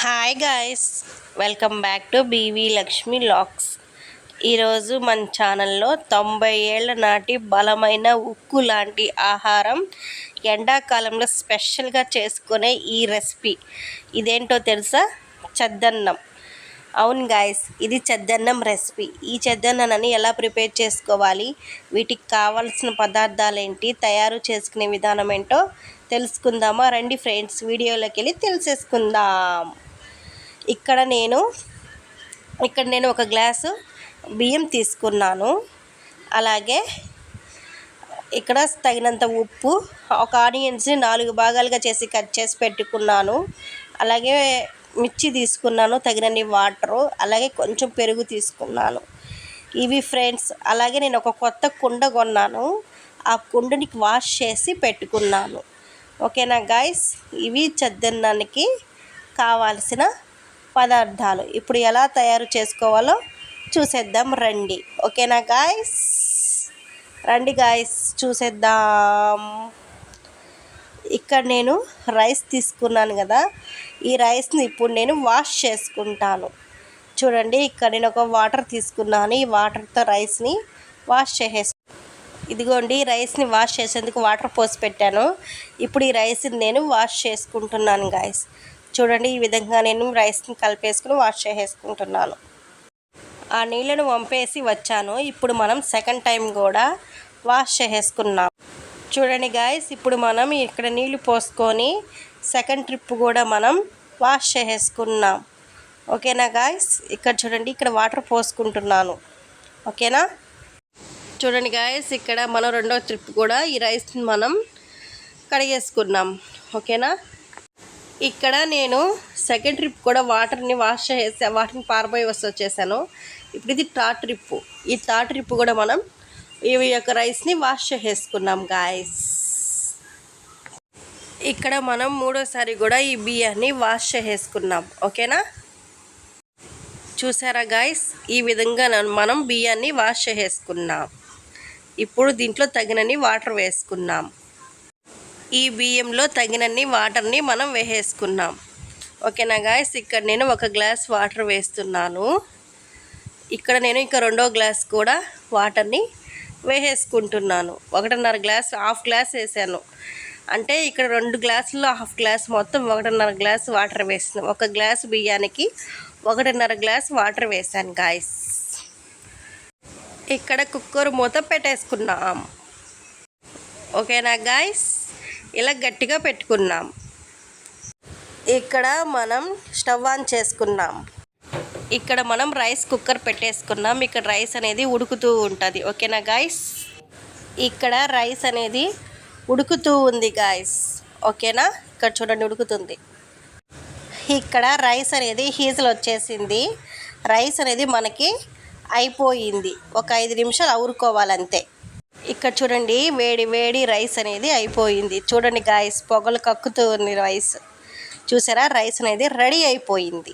Hi guys welcome back to B Lakshmi Lakshmi ఈరోజు మన ఛానల్లో తొంభై ఏళ్ళ నాటి బలమైన ఉక్కు లాంటి ఆహారం ఎండాకాలంలో స్పెషల్గా చేసుకునే ఈ రెసిపీ ఇదేంటో తెలుసా? చద్దన్నం. అవును గాయస్ ఇది చెద్దన్నం రెసిపీ ఈ చెద్దన్నాన్ని ఎలా ప్రిపేర్ చేసుకోవాలి? వీటికి కావాల్సిన పదార్థాలు ఏంటి తయారు చేసుకునే విధానం ఏంటో తెలుసుకుందామా? రండి ఫ్రెండ్స్ వీడియోలోకి వెళ్ళి తెలిసేసుకుందాం. ఇక్కడ నేను ఇక్కడ నేను ఒక గ్లాసు బియ్యం తీసుకున్నాను. అలాగే ఇక్కడ తగినంత ఉప్పు ఒక ఆనియన్స్ని నాలుగు భాగాలుగా చేసి కట్ చేసి పెట్టుకున్నాను. అలాగే మిర్చి తీసుకున్నాను తగినన్ని వాటరు అలాగే కొంచెం పెరుగు తీసుకున్నాను. ఇవి ఫ్రెండ్స్ అలాగే నేను ఒక కొత్త కుండ కొన్నాను. ఆ కుండని వాష్ చేసి పెట్టుకున్నాను. ఓకేనా గాయస్? ఇవి చద్దన్నానికి కావాల్సిన పదార్థాలు. ఇప్పుడు ఎలా తయారు చేసుకోవాలో చూసేద్దాం రండి. ఓకేనా గాయస్? రండి గాయస్ చూసేద్దాం. ఇక్కడ నేను రైస్ తీసుకున్నాను కదా. ఈ రైస్ని ఇప్పుడు నేను వాష్ చేసుకుంటాను. చూడండి ఇక్కడ నేను ఒక వాటర్ తీసుకున్నాను. ఈ వాటర్తో రైస్ని వాష్ చేసేసి ఇదిగోండి రైస్ని వాష్ చేసేందుకు వాటర్ పోసి పెట్టాను. ఇప్పుడు ఈ రైస్ని నేను వాష్ చేసుకుంటున్నాను గాయస్. చూడండి ఈ విధంగా నేను రైస్ని కలిపేసుకుని వాష్ చేసేసుకుంటున్నాను. ఆ నీళ్ళను వంపేసి వచ్చాను. ఇప్పుడు మనం సెకండ్ టైం కూడా వాష్ చేసేసుకున్నాం. చూడండి గాయస్ ఇప్పుడు మనం ఇక్కడ నీళ్ళు పోసుకొని సెకండ్ ట్రిప్ కూడా మనం వాష్ చేసేసుకున్నాం. ఓకేనా గాయస్ ఇక్కడ చూడండి ఇక్కడ వాటర్ పోసుకుంటున్నాను. ఓకేనా? చూడండి గాయస్ ఇక్కడ మనం రెండో ట్రిప్ కూడా ఈ రైస్ని మనం కడిగేసుకున్నాం. ఓకేనా? ఇక్కడ నేను సెకండ్ ట్రిప్ కూడా వాటర్ని వాష్ చేసి వాటర్ని పారబోయి వస్తూ వచ్చేసాను. ఇప్పుడు ఇది థర్డ్ ట్రిప్ ఈ థర్డ్ ట్రిప్ కూడా మనం ఈ యొక్క రైస్ని వాష్ చేసేసుకున్నాం గాయస్ ఇక్కడ మనం మూడోసారి కూడా ఈ బియ్యాన్ని వాష్ చేసేసుకున్నాం ఓకేనా? చూసారా గాయస్ ఈ విధంగా మనం బియ్యాన్ని వాష్ చేసేసుకున్నాం ఇప్పుడు దీంట్లో తగినన్ని వాటర్ వేసుకున్నాం. ఈ బియ్యంలో తగినన్ని వాటర్ని మనం వేసేసుకున్నాం. ఓకేనా గాయస్? ఇక్కడ నేను ఒక గ్లాస్ వాటర్ వేస్తున్నాను. ఇక్కడ నేను ఇంకా రెండో గ్లాస్ కూడా వాటర్ని వేసేసుకుంటున్నాను. ఒకటిన్నర గ్లాస్ హాఫ్ గ్లాస్ వేసాను. అంటే ఇక్కడ రెండు గ్లాసుల్లో హాఫ్ గ్లాస్ మొత్తం ఒకటిన్నర గ్లాస్ వాటర్ వేసాను ఒక గ్లాస్ బియ్యానికి ఒకటిన్నర గ్లాస్ వాటర్ వేసాను గాయస్. ఇక్కడ కుక్కర్ మూత పెట్టేసుకున్నాం. ఓకేనా గాయస్? ఇలా గట్టిగా పెట్టుకున్నాం. ఇక్కడ మనం స్టవ్ ఆన్ చేసుకున్నాం. ఇక్కడ మనం రైస్ కుక్కర్ పెట్టేసుకున్నాం. ఇక్కడ రైస్ అనేది ఉడుకుతూ ఉంటుంది. ఓకేనా గాయస్ ఇక్కడ రైస్ అనేది ఉడుకుతూ ఉంది గాయస్ ఓకేనా? ఇక్కడ చూడండి ఉడుకుతుంది. ఇక్కడ రైస్ అనేది హీజల్ వచ్చేసింది. రైస్ అనేది మనకి అయిపోయింది. ఒక ఐదు నిమిషాలు అవురుకోవాలంతే ఇక్కడ చూడండి వేడి వేడి రైస్ అనేది అయిపోయింది. చూడండి గాయస్ పొగలు కక్కుతూ ఉంది రైస్. చూసారా? రైస్ అనేది రెడీ అయిపోయింది.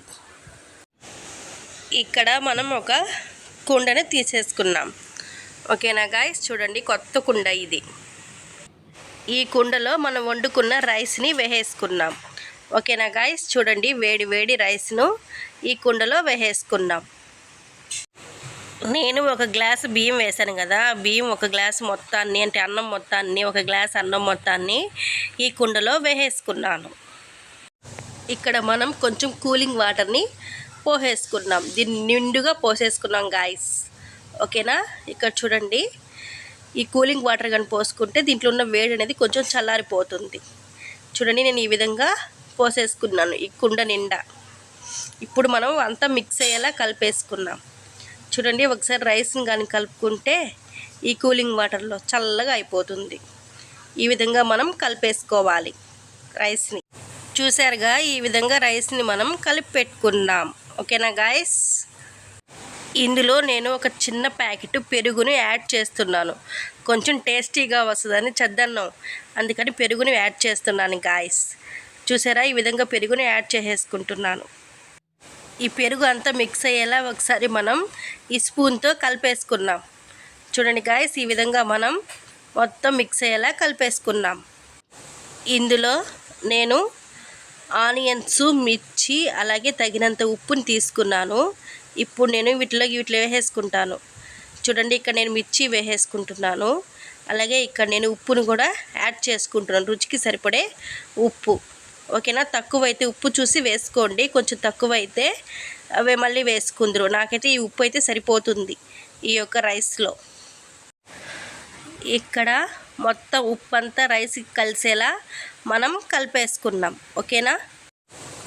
ఇక్కడ మనం ఒక కుండని తీసేసుకున్నాం. ఓకేనా గాయస్ చూడండి కొత్త కుండ ఇది. ఈ కుండలో మనం వండుకున్న రైస్ని వేసేసుకున్నాం. ఓకేనా గాయస్ చూడండి వేడి వేడి రైస్ను ఈ కుండలో వేసేసుకున్నాం. నేను ఒక గ్లాస్ బియ్యం వేశాను కదా బియ్యం ఒక గ్లాస్ మొత్తాన్ని అంటే అన్నం మొత్తాన్ని ఒక గ్లాస్ అన్నం మొత్తాన్ని ఈ కుండలో వేసేసుకున్నాను. ఇక్కడ మనం కొంచెం కూలింగ్ వాటర్ని పోసేసుకున్నాం. దీన్ని నిండుగా పోసేసుకున్నాం గాయస్ ఓకేనా? ఇక్కడ చూడండి. ఈ కూలింగ్ వాటర్ కానీ పోసుకుంటే దీంట్లో ఉన్న వేడి అనేది కొంచెం చల్లారిపోతుంది. చూడండి నేను ఈ విధంగా పోసేసుకున్నాను ఈ కుండ నిండా. ఇప్పుడు మనం అంతా మిక్స్ అయ్యేలా కలిపేసుకున్నాం. చూడండి ఒకసారి రైస్ని కానీ కలుపుకుంటే ఈ కూలింగ్ వాటర్లో చల్లగా అయిపోతుంది. ఈ విధంగా మనం కలిపేసుకోవాలి రైస్ని. చూసారుగా ఈ విధంగా రైస్ని మనం కలిపి పెట్టుకున్నాం ఓకేనా గాయస్? ఇందులో నేను ఒక చిన్న ప్యాకెట్ పెరుగుని యాడ్ చేస్తున్నాను. కొంచెం టేస్టీగా వస్తుందని చద్దన్నం. అందుకని పెరుగుని యాడ్ చేస్తున్నాను గాయస్. చూసారా ఈ విధంగా పెరుగుని యాడ్ చేసేసుకుంటున్నాను. ఈ పెరుగు అంతా మిక్స్ అయ్యేలా ఒకసారి మనం ఈ స్పూన్తో కలిపేసుకున్నాం చూడండి గాయస్ ఈ విధంగా మనం మొత్తం మిక్స్ అయ్యేలా కలిపేసుకున్నాం ఇందులో నేను ఆనియన్స్ మిర్చి అలాగే తగినంత ఉప్పుని తీసుకున్నాను. ఇప్పుడు నేను వీటిలో వీటిలో వేసేసుకుంటాను. చూడండి ఇక్కడ నేను మిర్చి వేసేసుకుంటున్నాను. అలాగే ఇక్కడ నేను ఉప్పును కూడా యాడ్ చేసుకుంటున్నాను. రుచికి సరిపడే ఉప్పు. ఓకేనా? తక్కువ అయితే ఉప్పు చూసి వేసుకోండి. కొంచెం తక్కువ అయితే అవి మళ్ళీ వేసుకుందరు. నాకైతే ఈ ఉప్పు అయితే సరిపోతుంది ఈ యొక్క రైస్లో. ఇక్కడ మొత్తం ఉప్పు అంతా రైస్కి కలిసేలా మనం కలిపేసుకున్నాం. ఓకేనా?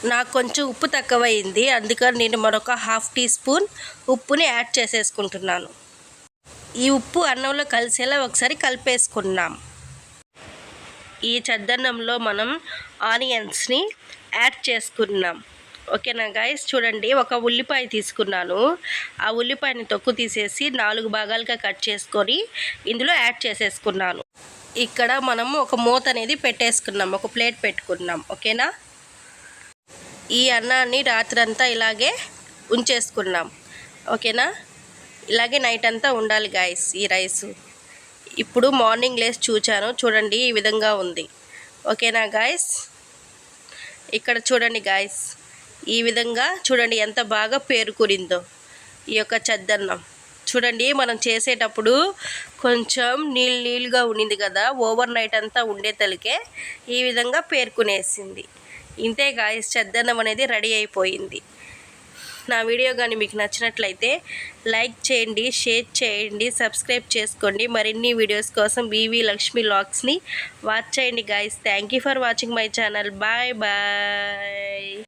నాకు కొంచెం ఉప్పు తక్కువైంది. అందుకని నేను మరొక హాఫ్ టీ స్పూన్ ఉప్పుని యాడ్ చేసేసుకుంటున్నాను. ఈ ఉప్పు అన్నంలో కలిసేలా ఒకసారి కలిపేసుకున్నాం. ఈ చద్దన్నంలో మనం ఆనియన్స్ని యాడ్ చేసుకున్నాం. ఓకేనా గాయస్? చూడండి ఒక ఉల్లిపాయ తీసుకున్నాను. ఆ ఉల్లిపాయని తొక్కు తీసేసి నాలుగు భాగాలుగా కట్ చేసుకొని ఇందులో యాడ్ చేసేసుకున్నాను. ఇక్కడ మనము ఒక మూత అనేది పెట్టేసుకున్నాం ఒక ప్లేట్ పెట్టుకున్నాం. ఓకేనా? ఈ అన్నాన్ని రాత్రంతా ఇలాగే ఉంచేసుకున్నాం. ఓకేనా? ఇలాగే నైట్ అంతా ఉండాలి గాయస్ ఈ రైస్. ఇప్పుడు మార్నింగ్ లేసి చూచాను. చూడండి ఈ విధంగా ఉంది. ఓకేనా గాయస్ ఇక్కడ చూడండి గాయస్ ఈ విధంగా చూడండి ఎంత బాగా పేరుకురిందో ఈ యొక్క చద్దన్నం. చూడండి మనం చేసేటప్పుడు కొంచెం నీళ్ళు నీళ్ళుగా ఉండింది కదా ఓవర్ నైట్ అంతా ఉండే తలికే ఈ విధంగా పేర్కొనేసింది. ఇంతే గాయస్ చద్దన్నం అనేది రెడీ అయిపోయింది. నా వీడియో కానీ మీకు నచ్చినట్లయితే లైక్ చేయండి షేర్ చేయండి సబ్స్క్రైబ్ చేసుకోండి. మరిన్ని వీడియోస్ కోసం బీవీ లక్ష్మీ లాక్స్ని వాచ్ చేయండి guys thank you for watching my channel bye bye